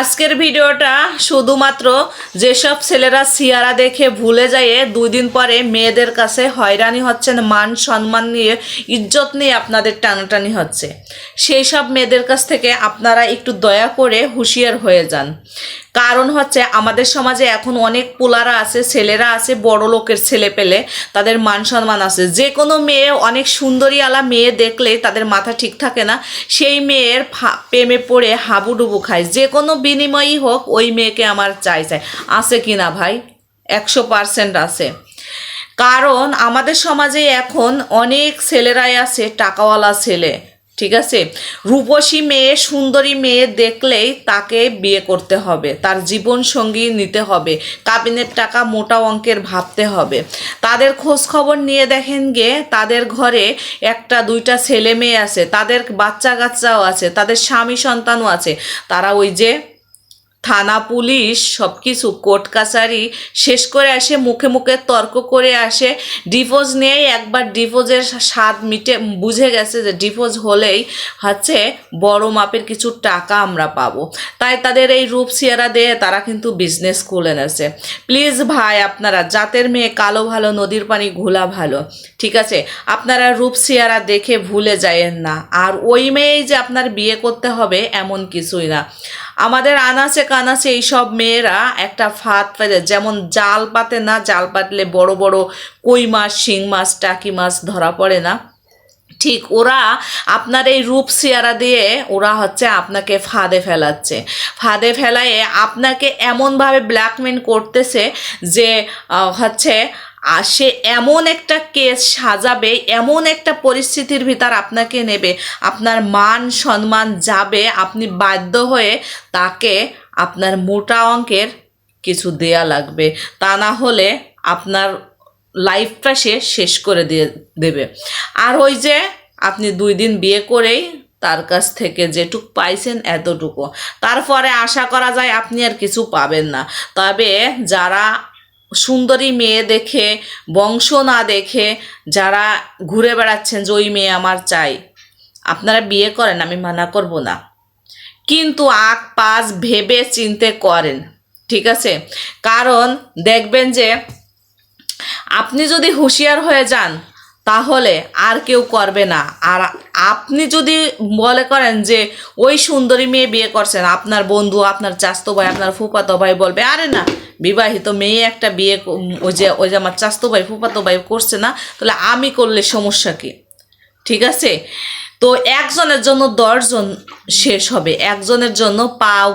আজকের ভিডিওটা শুধুমাত্র যেসব ছেলেরা সিয়ারা দেখে ভুলে যায় দুই দিন পরে মেয়েদের কাছে হয়রানি হচ্ছেন, মান সম্মান নিয়ে, ইজ্জত নিয়ে আপনাদের টানাটানি হচ্ছে। সেই সব মেয়েদের কাছ থেকে আপনারা একটু দয়া করে হুঁশিয়ার হয়ে যান। কারণ হচ্ছে আমাদের সমাজে এখন অনেক পোলারা আছে, ছেলেরা আছে, বড় লোকের ছেলে পেলে তাদের মান সম্মান আছে। যে কোনো মেয়ে, অনেক সুন্দরী আলা মেয়ে দেখলে তাদের মাথা ঠিক থাকে না, সেই মেয়ের প্রেমে পড়ে হাবুডুবু খায়। যে কোনো বিনিময়ই হোক, ওই মেয়েকে আমার চাই চাই। আছে কি না ভাই? একশো পার্সেন্ট আছে। কারণ আমাদের সমাজে এখন অনেক ছেলেরাই আছে, টাকাওয়ালা ছেলে। ঠিক আছে? রূপসী মেয়ে, সুন্দরী মেয়ে দেখলেই তাকে বিয়ে করতে হবে। তার জীবন সঙ্গী নিতে হবে। কাবিনের টাকা মোটা অঙ্কের ভাবতে হবে। তাদের খোঁজ খবর নিয়ে দেখেন গে, তাদের ঘরে একটা, দুইটা ছেলে মেয়ে আছে। তাদের বাচ্চা কাচ্চাও আছে। তাদের স্বামী সন্তানও আছে। তারা ওই যে থানা, পুলিশ সব কিছু কোর্ট, কাছারি শেষ করে আসে, মুখে মুখে তর্ক করে আসে। ডিভোর্স নিয়েই একবার ডিভোর্সের স্বাদ মিটে, বুঝে গেছে যে ডিভোর্স হলেই হচ্ছে বড় মাপের কিছু টাকা আমরা পাবো। তাই তাদের এই রূপ সিয়ারা দিয়ে তারা কিন্তু বিজনেস খুলে নেছে প্লিজ ভাই, আপনারা জাতের মেয়ে, কালো ভালো, নদীর পানি, ঘোলা ভালো, ঠিক আছে? আপনারা রূপ সিয়ারা দেখে ভুলে যায়েন না। আর ওই মেয়েই যে আপনার বিয়ে করতে হবে, এমন কিছুই না। আমাদের আনাচে কানাচে এইসব মেয়েরা একটা ফাঁদ ফেলে যেমন জাল পাতে না, জাল পাতলে বড় বড় কই মাছ, শিং মাছ, টাকি মাছ ধরা পড়ে না। ঠিক ওরা আপনার এই রূপ সিয়ারা দিয়ে ওরা হচ্ছে আপনাকে ফাঁদে ফেলাচ্ছে। ফাঁদে ফেলায়ে আপনাকে এমনভাবে ব্ল্যাকমেল করতেছে যে হচ্ছে আর সে এমন একটা কেস সাজাবে, এমন একটা পরিস্থিতির ভিতর আপনাকে নেবে। আপনার মান সম্মান যাবে, আপনি বাধ্য হয়ে তাকে আপনার মোটা অঙ্কের কিছু দেয়া লাগবে। তা না হলে আপনার লাইফটা সে শেষ করে দিয়ে দেবে। আর ওই যে আপনি দুই দিন বিয়ে করেই তার কাছ থেকে যেটুক পাইছেন এতটুকু। তারপরে আশা করা যায় আপনি আর কিছু পাবেন না। তবে যারা সুন্দরী মেয়ে দেখে, বংশ না দেখে যারা ঘুরে বেড়াচ্ছেন যে ওই মেয়ে আমার চাই। আপনারা বিয়ে করেন, আমি মানা করব না। কিন্তু আগ পাশ ভেবে চিনতে করেন, ঠিক আছে? কারণ দেখবেন যে আপনি যদি হুঁশিয়ার হয়ে যান তাহলে আর কেউ করবে না। আর আপনি যদি বলে করেন যে ওই সুন্দরী মেয়ে বিয়ে করছেন, আপনার বন্ধু, আপনার চাস্তো ভাই, আপনার ফুপাতো ভাই বলবে, আরে না, বিবাহিত মেয়ে একটা বিয়ে ওই যে ওই যে আমার চাস্তো ভাই ফুপাতো ভাই করছে না, তাহলে আমি করলে সমস্যা কি? ঠিক আছে? তো একজনের জন্য দশজন শেষ হবে। একজনের জন্য পাও